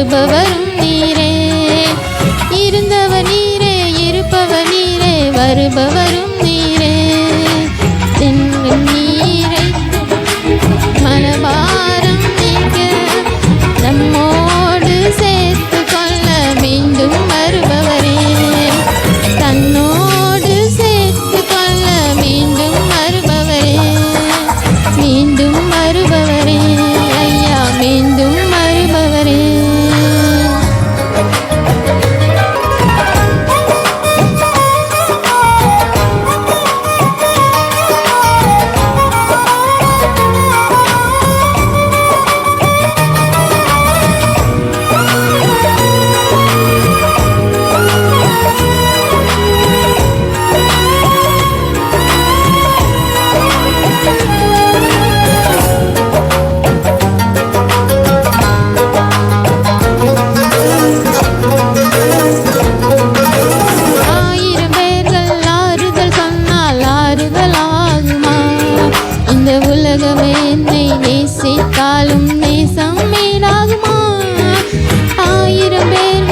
வருபவரும் நீரே. இருந்தவர் நீரே இருப்பவர் நீரே வருபவரும் உலகமே என்னை நேசித்தாலும் நேசம் மேலாகுமா? ஆயிரம் பேர்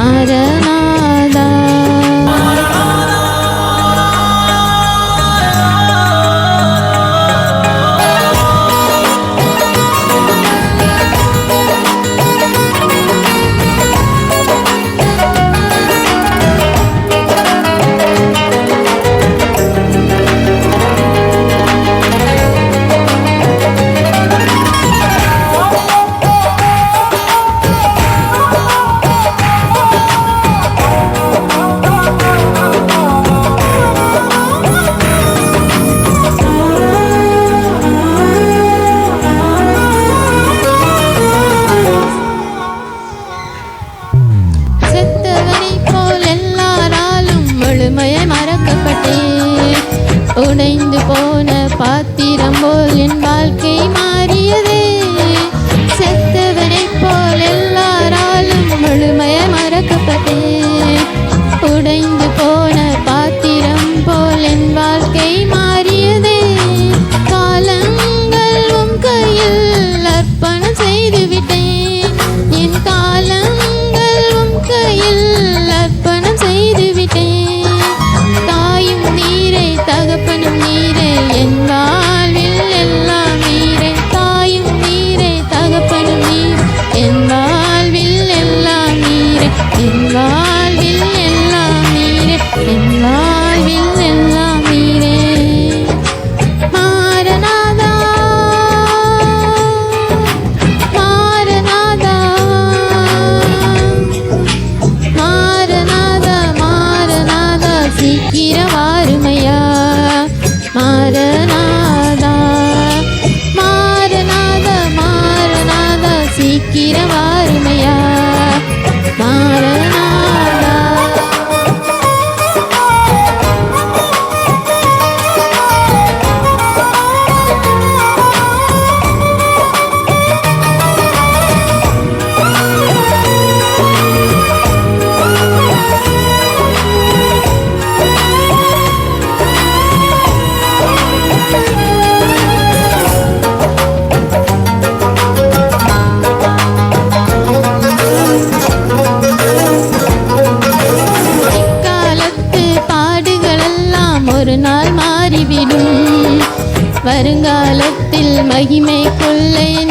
ஆரணா என் வாழ்க்கை மா மகிமை கொள்ளை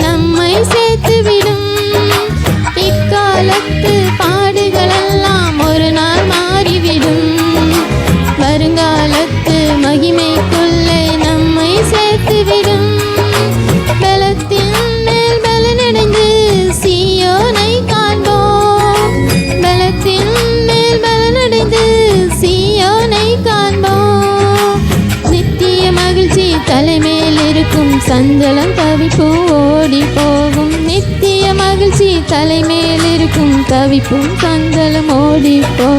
சஞ்சலம் தவிப்பும் ஓடி போகும். நித்திய மகிழ்ச்சி தலைமேல் இருக்கும் தவிப்பும் சஞ்சலம் ஓடி போ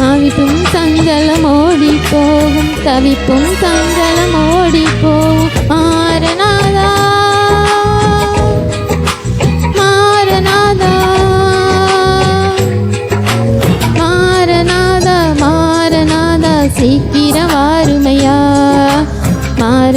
தவிப்பும் சஞ்சலம் ஓடி போகும். தவிப்பும் சஞ்சலம் ஓடி போகும் மாறனாதா மாறனாதா மாறனாதா மாறனாதா சீக்கிரம் வாருமையா மாற